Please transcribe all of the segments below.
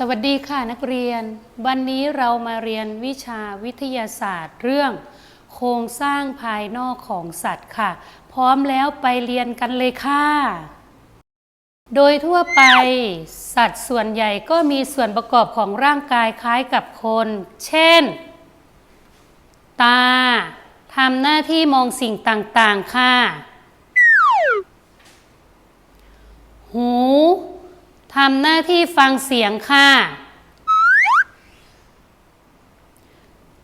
สวัสดีค่ะนักเรียน วันนี้เรามาเรียนวิชาวิทยาศาสตร์เรื่อง โครงสร้างภายนอกของสัตว์ค่ะ พร้อมแล้วไปเรียนกันเลยค่ะ โดยทั่วไป สัตว์ส่วนใหญ่ก็มีส่วนประกอบของร่างกายคล้ายกับคน เช่น ตาทำหน้าที่มองสิ่งต่างๆค่ะ หู ทำหน้าที่ฟังเสียงค่ะ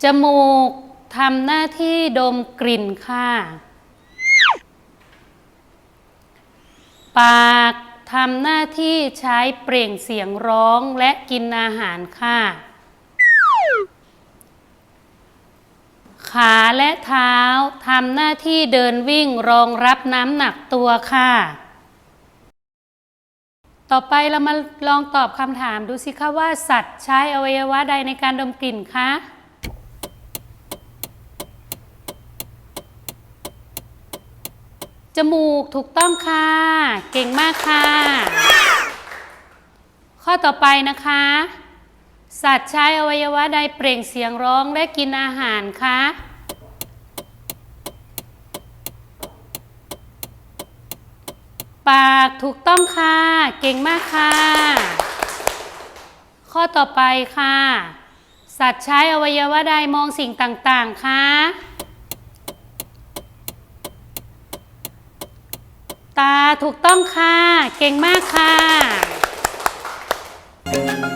จมูกทำหน้าที่ดมกลิ่นค่ะ ปากทำหน้าที่ใช้เปล่งเสียงร้องและกินอาหารค่ะ ขาและเท้าทำหน้าที่เดินวิ่งรองรับน้ำหนักตัวค่ะ ต่อไปเรามาลองตอบคำถามดูสิคะว่าสัตว์ใช้อวัยวะใดในการดมกลิ่นคะจมูกถูกต้องค่ะ เก่งมากค่ะ ข้อต่อไปนะคะ สัตว์ใช้อวัยวะใดเปล่งเสียงร้องและกินอาหารคะ ปากถูกต้องค่ะ เก่งมากค่ะ ข้อต่อไปค่ะ สัตว์ใช้อวัยวะใดมองสิ่งต่างๆ คะ ตาถูกต้องค่ะ เก่งมากค่ะ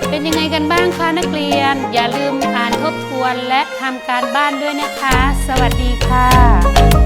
เป็นยังไงกันบ้างคะนักเรียน อย่าลืมอ่านทบทวนและทำการบ้านด้วยนะคะ สวัสดีค่ะ